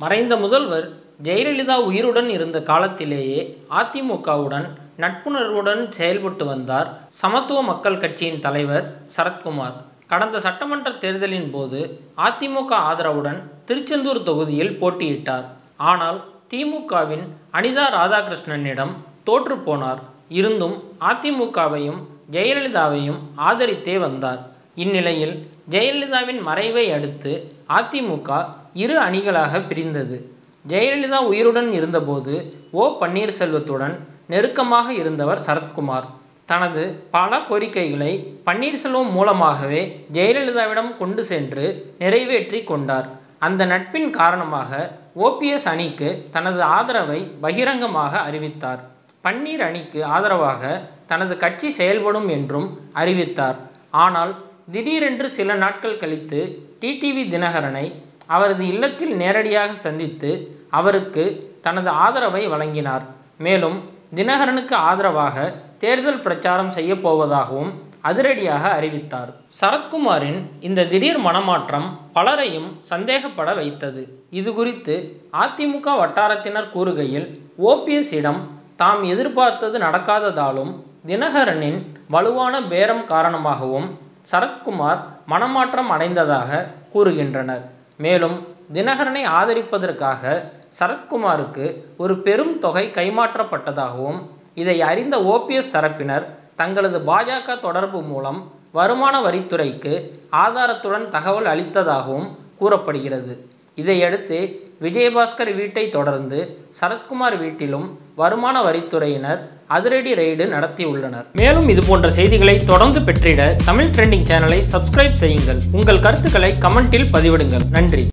மறைந்த முதல்வர் ஜெயலலிதா உயிருடன் இருந்த காலத்திலேயே அதிமுகவுடன் நட்புணர்வுடன் செயல்பட்டு வந்தார் சமத்துவ மக்கள் கட்சியின் தலைவர் சரத்குமார். கடந்த சட்டமன்ற தேர்தலின் போது அதிமுக ஆதரவுடன் திருச்செந்தூர் தொகுதியில் போட்டியிட்டார். ஆனால் திமுகவின் அனிதா ராதாகிருஷ்ணனிடம் தோற்றுப்போனார் இருந்தும் அதிமுகவையும் ஜெயலலிதாவையும் ஆதரித்தே வந்தார். இந்நிலையில் ஜெயலலிதாவின் மறைவை அடுத்து அதிமுக இரு அணிகளாக பிரிந்தது. ஜெயலலிதா உயிருடன் இருந்தபோது ஓ பன்னீர்செல்வத்துடன் நெருக்கமாக இருந்தவர் சரத்குமார். தனது பல கோரிக்கைகளை பன்னீர்செல்வம் மூலமாகவே ஜெயலலிதாவிடம் கொண்டு சென்று நிறைவேற்றி கொண்டார். அந்த நட்பின் காரணமாக ஓபிஎஸ் அணிக்கு தனது ஆதரவை பகிரங்கமாக அறிவித்தார். பன்னீர் அணிக்கு ஆதரவாக தனது கட்சி செயல்படும் என்றும் அறிவித்தார். ஆனால் திடீரென்று சில நாட்கள் கழித்து டிடிவி தினகரனை அவரது இல்லத்தில் நேரடியாக சந்தித்து அவருக்கு தனது ஆதரவை வழங்கினார். மேலும் தினகரனுக்கு ஆதரவாக தேர்தல் பிரச்சாரம் செய்யப்போவதாகவும் அதிரடியாக அறிவித்தார். சரத்குமாரின் இந்த திடீர் மனமாற்றம் பலரையும் சந்தேகப்பட வைத்தது. இது குறித்து அதிமுக வட்டாரத்தினர் கூறுகையில் ஓபிஎஸ்ஸிடம் தாம் எதிர்பார்த்தது நடக்காததாலும் தினகரனின் வலுவான பேரம் காரணமாகவும் சரத்குமார் மனமாற்றம் அடைந்ததாக கூறுகின்றனர். மேலும் தினகரனை ஆதரிப்பதற்காக சரத்குமாருக்கு ஒரு பெரும் தொகை கைமாற்றப்பட்டதாகவும் இதை அறிந்த ஓபிஎஸ் தரப்பினர் தங்களது பாஜக தொடர்பு மூலம் வருமான வரித்துறைக்கு ஆதாரத்துடன் தகவல் அளித்ததாகவும் கூறப்படுகிறது. இதையடுத்து விஜயபாஸ்கர் வீட்டை தொடர்ந்து சரத்குமார் வீட்டிலும் வருமான வரித்துறையினர் அதிரடி ரெய்டு நடத்தியுள்ளனர் மேலும் இது போன்ற செய்திகளை தொடர்ந்து பெற்றிட தமிழ் ட்ரெண்டிங் சேனலை சப்ஸ்கிரைப் செய்யுங்கள். உங்கள் கருத்துக்களை கமெண்டில் பதிவிடுங்கள். நன்றி.